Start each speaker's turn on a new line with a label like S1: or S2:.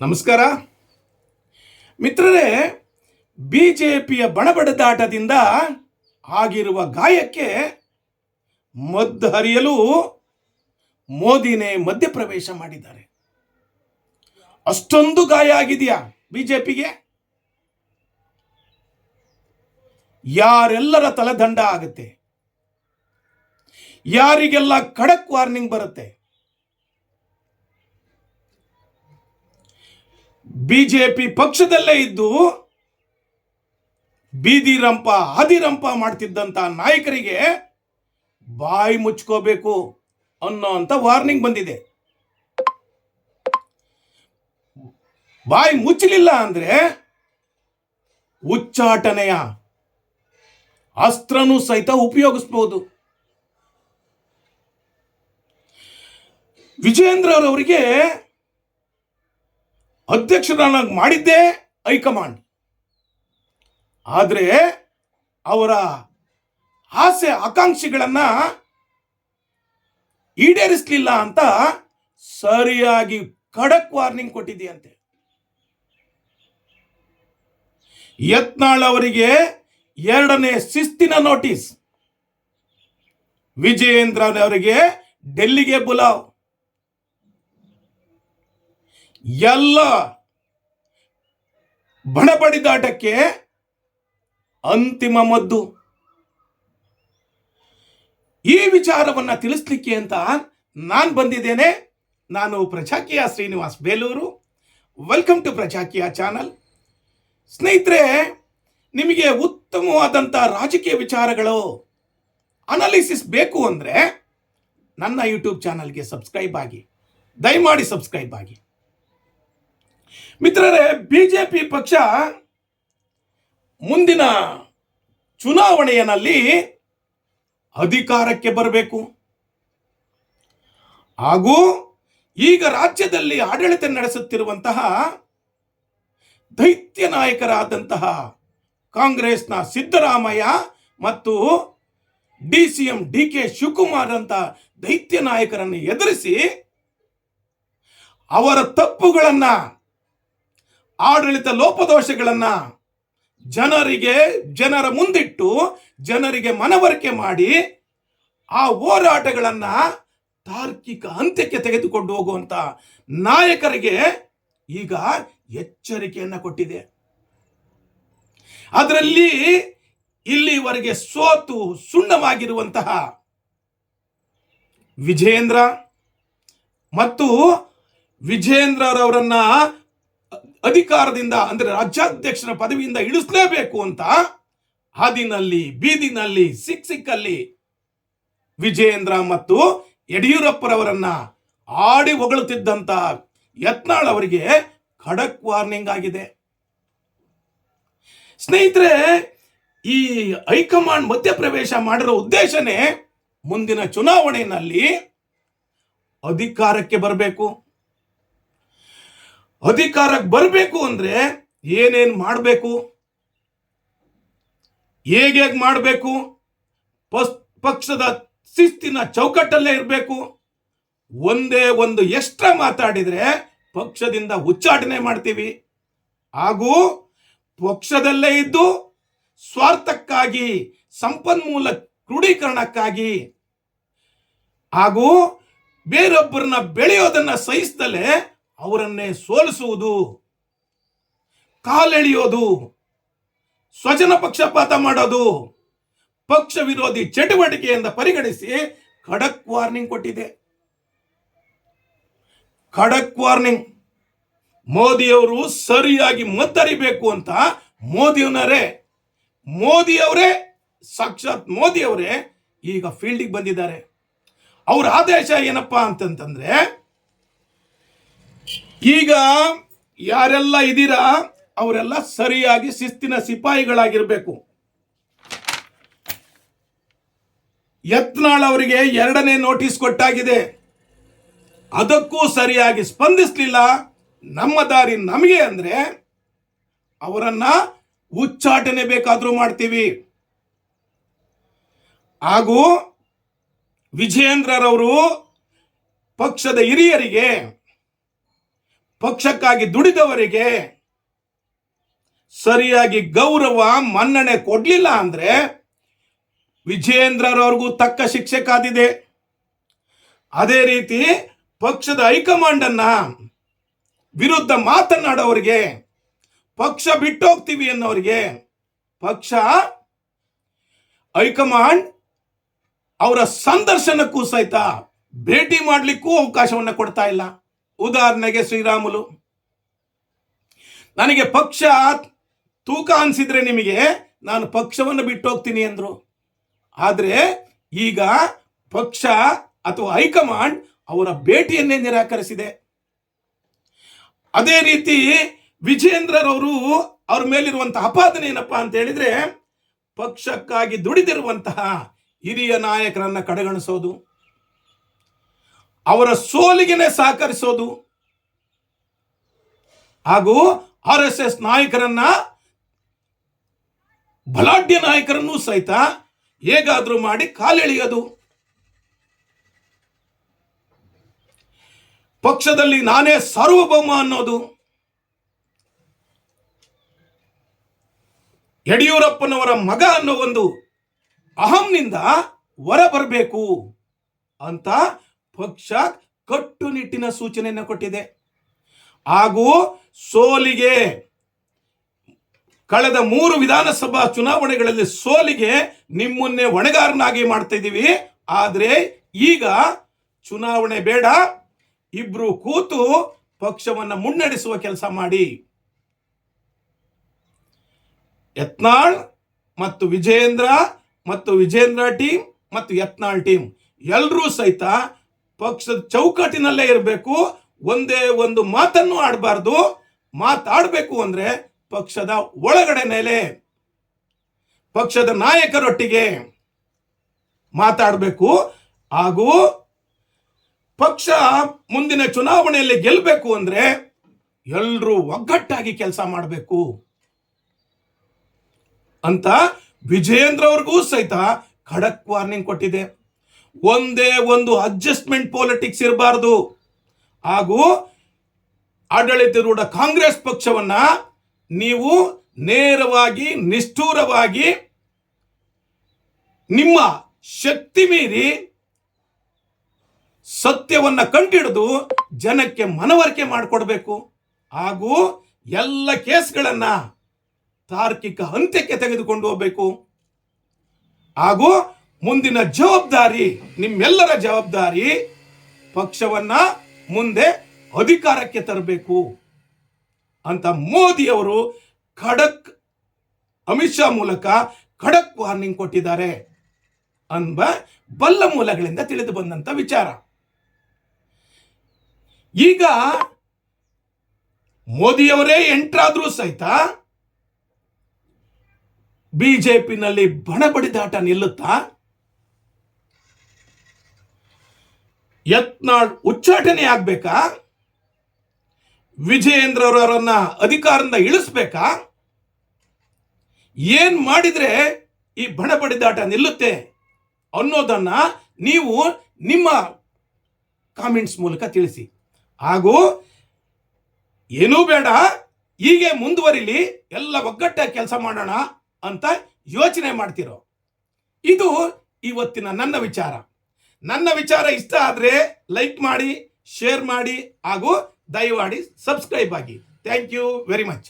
S1: ನಮಸ್ಕಾರ. ಮಿತ್ರರೇ B J ಪಿಯ ಬಣಬಡದಾಟದಿಂದ ಆಗಿರುವ ಗಾಯಕ್ಕೆ ಮದ್ದು ಹರಿಯಲು ಮೋದಿನೇ ಮಧ್ಯಪ್ರವೇಶ ಮಾಡಿದ್ದಾರೆ. ಅಷ್ಟೊಂದು ಗಾಯ ಆಗಿದೆಯಾ ಬಿ ಜೆ ಪಿಗೆ ಯಾರೆಲ್ಲರ ತಲೆದಂಡ ಆಗುತ್ತೆ? ಯಾರಿಗೆಲ್ಲ ಖಡಕ್ ವಾರ್ನಿಂಗ್ ಬರುತ್ತೆ? ಬಿಜೆಪಿ ಪಕ್ಷದಲ್ಲೇ ಇದ್ದು ಬೀದಿ ರಂಪ ಹದಿರಂಪ ಮಾಡ್ತಿದ್ದಂತ ನಾಯಕರಿಗೆ ಬಾಯಿ ಮುಚ್ಕೋಬೇಕು ಅನ್ನೋ ಅಂತ ವಾರ್ನಿಂಗ್ ಬಂದಿದೆ. ಬಾಯಿ ಮುಚ್ಚಲಿಲ್ಲ ಅಂದ್ರೆ ಉಚ್ಚಾಟನೆಯ ಅಸ್ತ್ರನೂ ಸಹಿತ ಉಪಯೋಗಿಸ್ಬೋದು. ವಿಜೇಂದ್ರ ಅವರಿಗೆ ಅಧ್ಯಕ್ಷರನ್ನಾಗಿ ಮಾಡಿದ್ದೇ ಹೈಕಮಾಂಡ್. ಆದರೆ ಅವರ ಆಸೆ ಆಕಾಂಕ್ಷೆಗಳನ್ನು ಈಡೇರಿಸಲಿಲ್ಲ ಅಂತ ಸರಿಯಾಗಿ ಖಡಕ್ ವಾರ್ನಿಂಗ್ ಕೊಟ್ಟಿದೆಯಂತೆ ಯತ್ನಾಳ್ ಅವರಿಗೆ ಎರಡನೇ ಶಿಸ್ತಿನ ನೋಟಿಸ್. ವಿಜಯೇಂದ್ರ ಅವರಿಗೆ ಡೆಲ್ಲಿಗೆ ಬುಲಾವ್. ಎಲ್ಲ ಬಣಪಡಿದಾಟಕ್ಕೆ ಅಂತಿಮ ಮದ್ದು. ಈ ವಿಚಾರವನ್ನು ತಿಳಿಸ್ಲಿಕ್ಕೆ ಅಂತ ನಾನು ಬಂದಿದ್ದೇನೆ. ನಾನು Prajakeeya Srinivas Belur. Welcome to Prajakeeya channel. ಸ್ನೇಹಿತರೆ, ನಿಮಗೆ ಉತ್ತಮವಾದಂಥ ರಾಜಕೀಯ ವಿಚಾರಗಳು ಅನಾಲಿಸಿಸ್ ಬೇಕು ಅಂದರೆ ನನ್ನ ಯೂಟ್ಯೂಬ್ ಚಾನಲ್ಗೆ ಸಬ್ಸ್ಕ್ರೈಬ್ ಆಗಿ. ದಯಮಾಡಿ ಸಬ್ಸ್ಕ್ರೈಬ್ ಆಗಿ. ಮಿತ್ರರೇ ಬಿಜೆಪಿ ಪಕ್ಷ ಮುಂದಿನ ಚುನಾವಣೆಯಲ್ಲಿ ಅಧಿಕಾರಕ್ಕೆ ಬರಬೇಕು. ಹಾಗೂ ಈಗ ರಾಜ್ಯದಲ್ಲಿ ಆಡಳಿತ ನಡೆಸುತ್ತಿರುವಂತಹ ದೈತ್ಯ ನಾಯಕರಾದಂತಹ ಕಾಂಗ್ರೆಸ್ನ ಸಿದ್ದರಾಮಯ್ಯ ಮತ್ತು D C M D K Shivakumar ಅಂತ ದೈತ್ಯ ನಾಯಕರನ್ನು ಎದುರಿಸಿ ಅವರ ತಪ್ಪುಗಳನ್ನ ಆಡಳಿತ ಲೋಪದೋಷಗಳನ್ನ ಜನರಿಗೆ, ಜನರ ಮುಂದಿಟ್ಟು, ಜನರಿಗೆ ಮನವರಿಕೆ ಮಾಡಿ ಆ ಹೋರಾಟಗಳನ್ನ ತಾರ್ಕಿಕ ಅಂತ್ಯಕ್ಕೆ ತೆಗೆದುಕೊಂಡು ಹೋಗುವಂತ ನಾಯಕರಿಗೆ ಈಗ ಎಚ್ಚರಿಕೆಯನ್ನ ಕೊಟ್ಟಿದೆ. ಅದರಲ್ಲಿ ಇಲ್ಲಿವರೆಗೆ ಸೋತು ಸುಣ್ಣವಾಗಿರುವಂತಹ ವಿಜೇಂದ್ರ ಮತ್ತು ವಿಜೇಂದ್ರರವರನ್ನ ಅಧಿಕಾರದಿಂದ, ಅಂದ್ರೆ ರಾಜ್ಯಾಧ್ಯಕ್ಷರ ಪದವಿಯಿಂದ ಇಳಿಸಲೇಬೇಕು ಅಂತ ಹಾದಿನಲ್ಲಿ, ಬೀದಿನಲ್ಲಿ, ಸಿಕ್ ಸಿಕ್ಕಲ್ಲಿ ವಿಜಯೇಂದ್ರ ಮತ್ತು ಯಡಿಯೂರಪ್ಪರವರನ್ನ ಆಡಿ ಹೊಗಳುತ್ತಿದ್ದಂತ ಯತ್ನಾಳ್ ಅವರಿಗೆ ಖಡಕ್ ವಾರ್ನಿಂಗ್ ಆಗಿದೆ. ಸ್ನೇಹಿತರೆ, ಈ ಹೈಕಮಾಂಡ್ ಮಧ್ಯಪ್ರವೇಶ ಮಾಡಿರೋ ಉದ್ದೇಶನೇ ಮುಂದಿನ ಚುನಾವಣೆಯಲ್ಲಿ ಅಧಿಕಾರಕ್ಕೆ ಬರಬೇಕು. ಅಧಿಕಾರಕ್ಕೆ ಬರಬೇಕು ಅಂದರೆ ಏನೇನು ಮಾಡಬೇಕು? ಹೇಗೆ ಮಾಡಬೇಕು? ಪಸ್ ಪಕ್ಷದ ಶಿಸ್ತಿನ ಚೌಕಟ್ಟಲ್ಲೇ ಇರಬೇಕು. ಒಂದೇ ಒಂದು ಎಕ್ಸ್ಟ್ರಾ ಮಾತಾಡಿದರೆ ಪಕ್ಷದಿಂದ ಉಚ್ಚಾಟನೆ ಮಾಡ್ತೀವಿ. ಹಾಗೂ ಪಕ್ಷದಲ್ಲೇ ಇದ್ದು ಸ್ವಾರ್ಥಕ್ಕಾಗಿ, ಸಂಪನ್ಮೂಲ ಕ್ರೋಢೀಕರಣಕ್ಕಾಗಿ ಹಾಗೂ ಬೇರೊಬ್ಬರನ್ನ ಬೆಳೆಯೋದನ್ನ ಸಹಿಸದಲ್ಲೇ ಅವರನ್ನೇ ಸೋಲಿಸುವುದು, ಕಾಲೆಳೆಯೋದು, ಸ್ವಜನ ಪಕ್ಷಪಾತ ಮಾಡೋದು, ಪಕ್ಷ ವಿರೋಧಿ ಚಟುವಟಿಕೆಯಿಂದ ಪರಿಗಣಿಸಿ ಖಡಕ್ ವಾರ್ನಿಂಗ್ ಕೊಟ್ಟಿದೆ. ಖಡಕ್ ವಾರ್ನಿಂಗ್. ಮೋದಿಯವರು ಸರಿಯಾಗಿ ಮತ್ತರಿಬೇಕು ಅಂತ ಮೋದಿಯವನರೇ ಮೋದಿಯವರೇ, ಸಾಕ್ಷಾತ್ ಮೋದಿಯವರೇ ಈಗ ಫೀಲ್ಡಿಗೆ ಬಂದಿದ್ದಾರೆ. ಅವ್ರ ಆದೇಶ ಏನಪ್ಪಾ ಅಂತಂತಂದ್ರೆ ಈಗ ಯಾರೆಲ್ಲ ಇದ್ದೀರಾ ಅವರೆಲ್ಲ ಸರಿಯಾಗಿ ಶಿಸ್ತಿನ ಸಿಪಾಯಿಗಳಾಗಿರಬೇಕು. ಯತ್ನಾಳ್ ಅವರಿಗೆ ಎರಡನೇ ನೋಟಿಸ್ ಕೊಟ್ಟಾಗಿದೆ. ಅದಕ್ಕೂ ಸರಿಯಾಗಿ ಸ್ಪಂದಿಸಲಿಲ್ಲ. ನಮ್ಮ ದಾರಿ ನಮಗೆ ಅಂದ್ರೆ ಅವರನ್ನ ಉಚ್ಚಾಟನೆ ಬೇಕಾದರೂ ಮಾಡ್ತೀವಿ. ಹಾಗೂ ವಿಜಯೇಂದ್ರರವರು ಪಕ್ಷದ ಹಿರಿಯರಿಗೆ ಪಕ್ಷಕ್ಕಾಗಿ ದುಡಿದವರಿಗೆ ಸರಿಯಾಗಿ ಗೌರವ, ಮನ್ನಣೆ ಕೊಡಲಿಲ್ಲ ಅಂದ್ರೆ ವಿಜಯೇಂದ್ರರವ್ರಿಗೂ ತಕ್ಕ ಶಿಕ್ಷೆ ಕಾದಿದೆ. ಅದೇ ರೀತಿ ಪಕ್ಷದ ಹೈಕಮಾಂಡ್ ವಿರುದ್ಧ ಮಾತನಾಡೋರಿಗೆ ಪಕ್ಷ ಬಿಟ್ಟೋಗ್ತೀವಿ ಅನ್ನೋರಿಗೆ ಪಕ್ಷ, ಹೈಕಮಾಂಡ್ ಅವರ ಸಂದರ್ಶನಕ್ಕೂ ಸಹಿತ ಭೇಟಿ ಮಾಡಲಿಕ್ಕೂ ಅವಕಾಶವನ್ನು ಕೊಡ್ತಾ ಇಲ್ಲ. ಉದಾಹರಣೆಗೆ ಶ್ರೀರಾಮುಲು. ನನಗೆ ಪಕ್ಷ ತೂಕ ಅನಿಸಿದ್ರೆ ನಿಮಗೆ ನಾನು ಪಕ್ಷವನ್ನು ಬಿಟ್ಟು ಹೋಗ್ತೀನಿ ಅಂದ್ರು. ಆದರೆ ಈಗ ಪಕ್ಷ ಅಥವಾ ಹೈಕಮಾಂಡ್ ಅವರ ಭೇಟಿಯನ್ನೇ ನಿರಾಕರಿಸಿದೆ. ಅದೇ ರೀತಿ ವಿಜೇಂದ್ರರವರು ಅವ್ರ ಮೇಲಿರುವಂತಹ ಅಪಾದನೆ ಏನಪ್ಪ ಅಂತ ಹೇಳಿದ್ರೆ ಪಕ್ಷಕ್ಕಾಗಿ ದುಡಿದಿರುವಂತಹ ಹಿರಿಯ ನಾಯಕರನ್ನ ಕಡೆಗಣಿಸೋದು. ಅವರ ಸೋಲಿಗೆನೆ ಸಹಕರಿಸೋದು. ಹಾಗೂ ಆರ್ ಎಸ್ ಎಸ್ ನಾಯಕರನ್ನ, ಬಲಾಢ್ಯ ನಾಯಕರನ್ನು ಸಹಿತ ಹೇಗಾದರೂ ಮಾಡಿ ಕಾಲೆಳೆಯೋದು. ಪಕ್ಷದಲ್ಲಿ ನಾನೇ ಸಾರ್ವಭೌಮ ಅನ್ನೋದು. ಯಡಿಯೂರಪ್ಪನವರ ಮಗ ಅನ್ನೋ ಒಂದು ಅಹಂನಿಂದ ಹೊರ ಬರಬೇಕು ಅಂತ ಪಕ್ಷ ಕಟ್ಟುನಿಟ್ಟಿನ ಸೂಚನೆಯನ್ನು ಕೊಟ್ಟಿದೆ. ಹಾಗೂ ಸೋಲಿಗೆ ಕಳೆದ ಮೂರು ವಿಧಾನಸಭಾ ಚುನಾವಣೆಗಳಲ್ಲಿ ಸೋಲಿಗೆ ನಿಮ್ಮನ್ನೇ ಹೊಣೆಗಾರನಾಗಿ ಮಾಡ್ತಾ ಇದ್ದೀವಿ. ಆದರೆ ಈಗ ಚುನಾವಣೆ ಬೇಡ, ಇಬ್ರು ಕೂತು ಪಕ್ಷವನ್ನು ಮುನ್ನಡೆಸುವ ಕೆಲಸ ಮಾಡಿ. ಯತ್ನಾಳ್ ಮತ್ತು ವಿಜಯೇಂದ್ರ ಮತ್ತು ವಿಜೇಂದ್ರ ಟೀಮ್ ಮತ್ತು ಯತ್ನಾಳ್ ಟೀಮ್ ಎಲ್ಲರೂ ಸಹಿತ ಪಕ್ಷದ ಚೌಕಟ್ಟಿನಲ್ಲೇ ಇರಬೇಕು, ಒಂದೇ ಒಂದು ಮಾತನ್ನು ಆಡಬಾರ್ದು. ಮಾತಾಡಬೇಕು ಅಂದ್ರೆ ಪಕ್ಷದ ಒಳಗಡೆ ಮೇಲೆ, ಪಕ್ಷದ ನಾಯಕರೊಟ್ಟಿಗೆ ಮಾತಾಡಬೇಕು. ಹಾಗೂ ಪಕ್ಷ ಮುಂದಿನ ಚುನಾವಣೆಯಲ್ಲಿ ಗೆಲ್ಲಬೇಕು ಅಂದ್ರೆ ಎಲ್ಲರೂ ಒಗ್ಗಟ್ಟಾಗಿ ಕೆಲಸ ಮಾಡಬೇಕು ಅಂತ ವಿಜಯೇಂದ್ರ ಅವ್ರಿಗೂ ಸಹಿತ ಖಡಕ್ ವಾರ್ನಿಂಗ್ ಕೊಟ್ಟಿದೆ. ಒಂದೇ ಒಂದು ಅಡ್ಜಸ್ಟ್ಮೆಂಟ್ ಪೊಲಿಟಿಕ್ಸ್ ಇರಬಾರದು. ಹಾಗೂ ಆಡಳಿತರೂಢ ಕಾಂಗ್ರೆಸ್ ಪಕ್ಷವನ್ನ ನೀವು ನೇರವಾಗಿ, ನಿಷ್ಠೂರವಾಗಿ ನಿಮ್ಮ ಶಕ್ತಿ ಮೀರಿ ಸತ್ಯವನ್ನ ಕಂಡಿಡಿದು ಜನಕ್ಕೆ ಮನವರಿಕೆ ಮಾಡಿಕೊಡ್ಬೇಕು. ಹಾಗೂ ಎಲ್ಲ ಕೇಸ್ಗಳನ್ನ ತಾರ್ಕಿಕ ಅಂತ್ಯಕ್ಕೆ ತೆಗೆದುಕೊಂಡು ಹೋಗಬೇಕು. ಹಾಗೂ ಮುಂದಿನ ಜವಾಬ್ದಾರಿ, ನಿಮ್ಮೆಲ್ಲರ ಜವಾಬ್ದಾರಿ ಪಕ್ಷವನ್ನ ಮುಂದೆ ಅಧಿಕಾರಕ್ಕೆ ತರಬೇಕು ಅಂತ ಮೋದಿ ಅವರು ಖಡಕ್, ಅಮಿತ್ ಶಾ ಮೂಲಕ ಖಡಕ್ ವಾರ್ನಿಂಗ್ ಕೊಟ್ಟಿದ್ದಾರೆ ಅನ್ಬ ಬಲ್ಲ ಮೂಲಗಳಿಂದ ತಿಳಿದು ಬಂದಂತ ವಿಚಾರ. ಈಗ ಮೋದಿಯವರೇ ಎಂಟ್ರಾದ್ರೂ ಸಹಿತ ಬಿಜೆಪಿನಲ್ಲಿ ಬಣಬಡಿದಾಟ ನಿಲ್ಲುತ್ತಾ ಯತ್ನಾಳ್ ಉಚ್ಚಾಟನೆ ಆಗ್ಬೇಕಾ? ವಿಜಯೇಂದ್ರ ಅವರನ್ನ ಅಧಿಕಾರದಿಂದ ಇಳಿಸ್ಬೇಕಾ? ಏನ್ ಮಾಡಿದ್ರೆ ಈ ಬಣಬಡಿದಾಟ ನಿಲ್ಲುತ್ತೆ ಅನ್ನೋದನ್ನ ನೀವು ನಿಮ್ಮ ಕಾಮೆಂಟ್ಸ್ ಮೂಲಕ ತಿಳಿಸಿ. ಹಾಗೂ ಏನೂ ಬೇಡ, ಹೀಗೆ ಮುಂದುವರಿಲಿ, ಎಲ್ಲ ಒಗ್ಗಟ್ಟಾಗಿ ಕೆಲಸ ಮಾಡೋಣ ಅಂತ ಯೋಚನೆ ಮಾಡ್ತಿರೋ. ಇದು ಇವತ್ತಿನ ನನ್ನ ವಿಚಾರ. ನನ್ನ ವಿಚಾರ ಇಷ್ಟ ಆದರೆ ಲೈಕ್ ಮಾಡಿ ಶೇರ್ ಮಾಡಿ ಹಾಗೂ ದಯವಾಡಿ ಸಬ್ಸ್ಕ್ರೈಬ್ ಆಗಿ. Thank you very much